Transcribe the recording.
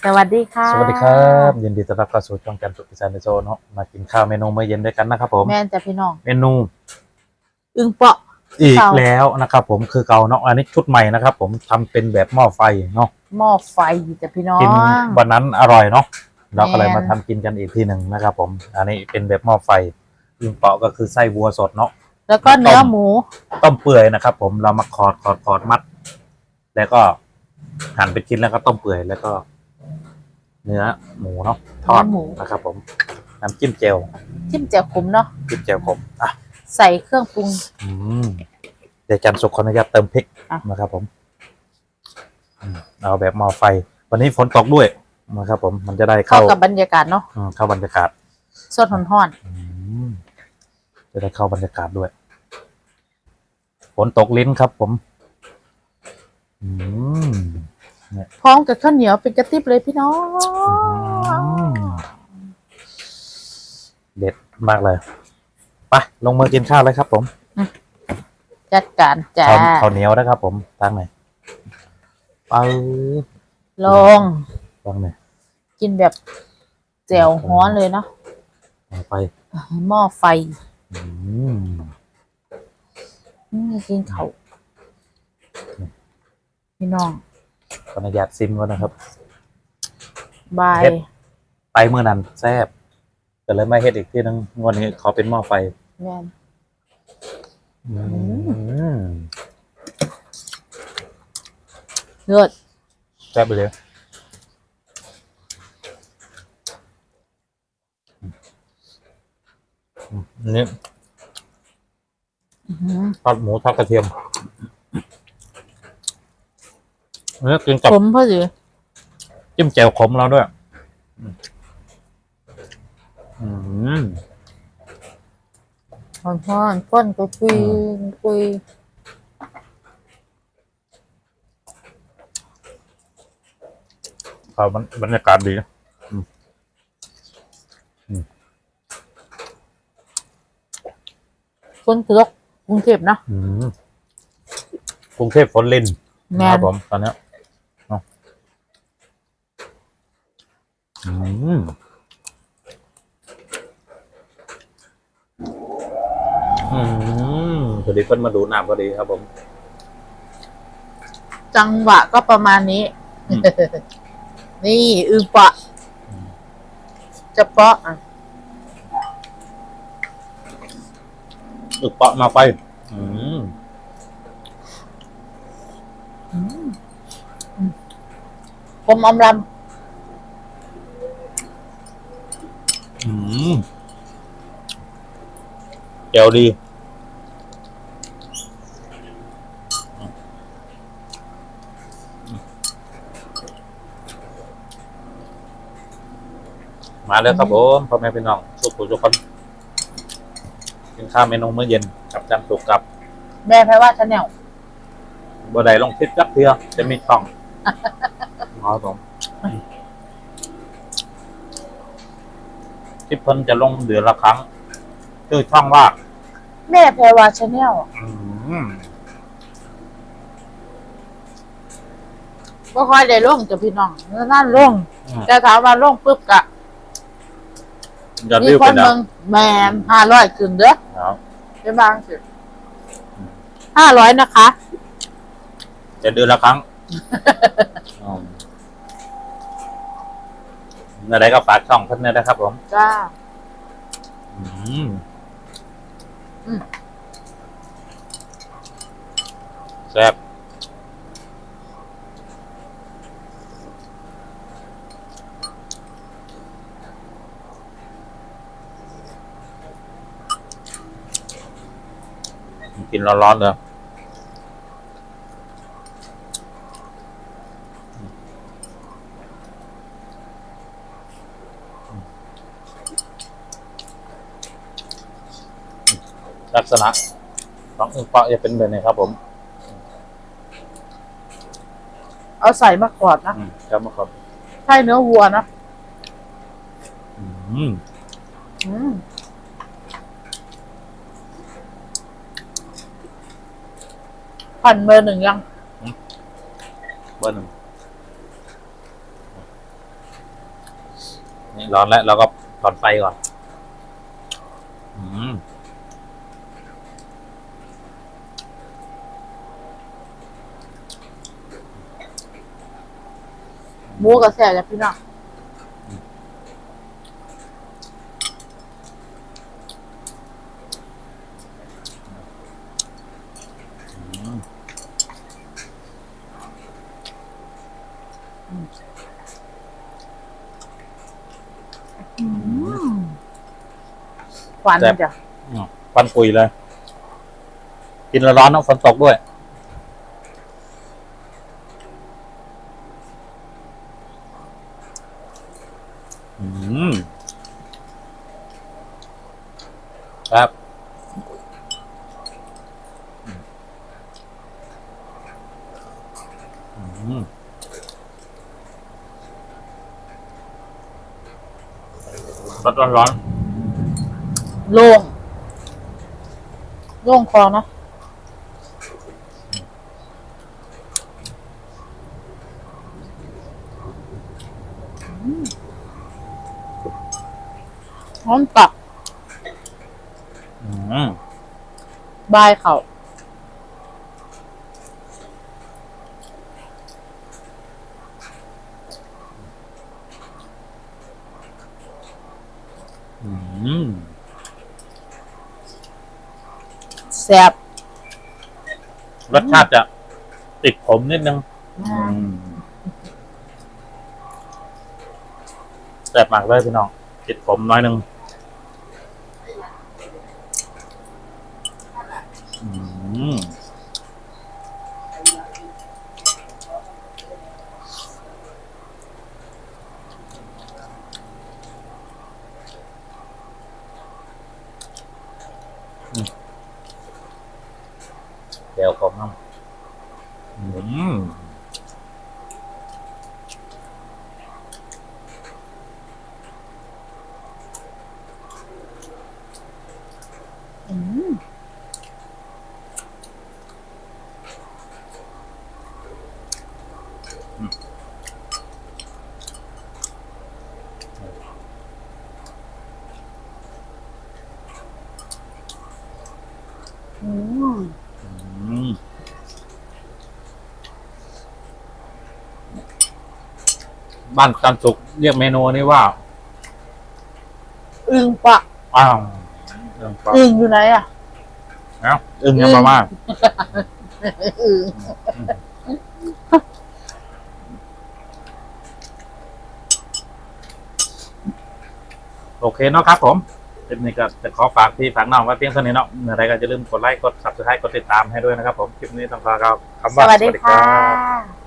สวัสดีค่ะ สวัสดีครับ ยินดีต้อนรับเข้าสู่ช่องการสุขอีสานในโซนเนาะมากินข้าวเมนูมื้อเย็นด้วยกันนะครับผม แม่นจ้ะพี่น้อง เมนู อึงเปาะอีกเก่าแล้วนะครับผมคือเก่าเนาะอันนี้ชุดใหม่นะครับผมทำเป็นแบบหม้อไฟเนาะหม้อไฟจ้ะพี่น้องกินวันนั้นอร่อยเนาะเราก็เลยแม่นมาทำกินกันอีกทีหนึ่งนะครับผม อันนี้เป็นแบบหม้อไฟอึ่งเปาะก็คือไส้วัวสดเนาะแล้วก็เนื้อหมู ต้มเปื่อยนะครับผมเรามาขอดขอดขอดมัด แล้วก็หั่นเป็นชิ้นแล้วก็ต้มเปื่อยแล้วก็ เนื้อหมูเนาะทอดเนื้อหมู นะครับผมน้ำจิ้มเจียวจิ้มแจ่วขมเนาะจิ้มเจียวขมอะใส่เครื่องปรุง อืมเดี๋ยวจันสุขขออนุญาตเติมพริกอะ นะครับผมอืมเอาแบบหม้อไฟ วันนี้ฝนตกด้วยนะครับผมมันจะได้เข้าเข้ากับบรรยากาศเนาะอืมเข้าบรรยากาศ สดห่อนอืมจะได้เข้าบรรยากาศด้วย ฝนตกลิ้นครับผม อืมๆ พร้อมกับข้าวเหนียวเป็นกระติบเลยพี่น้อง เด็ดมากเลยไปลงมือกินข้าวเลยครับผม จัดการจ้าข้าวข้าวเหนียวนะครับผมตั้งไหนไปลงตั้งไหนกินแบบแจ่วฮ้อนเลยเนาะเอาไปหม้อไฟอืมอืมกินเขาวพี่น้อง ขออนุญาตซิมก่อนนะครับ บาย เฮ็ด ไปเมื่อนั้นแซบแต่เลยไม่เฮ็ดอีกที่นึงงวันนี้ขอเป็นหม้อไฟแม่นอืมเลือดแซ่บไปเลยอืมอันนี้อื้อหือทอดหมูทอดกระเทียม อันนี้กินกับขมพอดีจิ้มแจ่วขมเราด้วย อืมฮ้อนๆก้นก็คุยคุยครับมันบรรยากาศดีนะก้นกรกกรุงเทพเนาะอืมกรุงเทพฝนลินแม่คนรับผมตอนเนี้ยเนาะ อืมอืมพอดีเพิ่นมาดูน้ำพอดีครับผม จังหวะก็ประมาณนี้ อืม นี่อือปะ จะเปาะอะอึกเปาะมาไป อืมผมอมลอืม เจียวดีมาเลยครับผมพ่อแม่พี่น้องทุกผู้ทุกคนกินข้าวเมนูมื้อเย็นกับจันสุกกับำแม่แพ้ว่าชาแนลบัวใดลงทิศจักเทือจะมีช่องครับผมที่เพิ่นจะลงเดือนละครั้ง ชื่อช่องว่าแม่แพ้ว่าชาแนลอืมก็ค่อยได้ลงจ้ะพี่น้องนั่นลงอืมแต่ถามว่าลงปุ๊บกะยอดมีวิวคเป็นนแล้เมืวองแมนห้าร้อยขึ้นเด้อครับได้บางสิห้าร้อยนะคะจะเดือนละครั้งอืมอะไรก็ฝากช่องเพิ่นเนี่ยนะครับผม จ้า อืมอืม แซ่บกินร้อนๆเลย ษณะของอึ่งเปาะจะเป็นแบบนี้ครับ ผมเอาใส่มากอดนะอืมครับมาครับใช่เนื้อวัวนะอืมอืมพันเบอร์หนึ่งยัง เบอร์หนึ่งนี่ร้อนแล้วเราก็ถอนไฟก่อน อืม หมูกับแซ่บจ้ะพี่น้องอืมหวานจ้ะ อืมควันปุยเลย กินแล้วร้อนต้องฝนตกด้วย ครับ อืมร้อนร้อนโล่งโล่งคอเนาะ หอมตับอืมบายเขาอืมแซ่บรสชาติจะติดผมนิดนึงมากแซ่บมากเลยพี่น้องติดผมน้อยนึงอืม อืมเดี๋ยวผมน้ำอืม อืม อืมอืมบ้านจันสุกเรียกเมนูนี้ว่าอึ่งปะอ้าวเรื่องปลาอึ่งอยู่ไหนอะ เอ้าอึ้งยังมามาอึ่ง โอเคเนาะครับผมคลิปนี้ก็จะขอฝากพี่ฝากน้องไว้เพียงเท่านี้เนาะเมื่อไรก็จะลืมกดไลค์กด subscribe กดติดตามให้ด้วยนะครับผมคลิปนี้ต้องขอกล่าวคำสว่าวัสดีค่ะรับ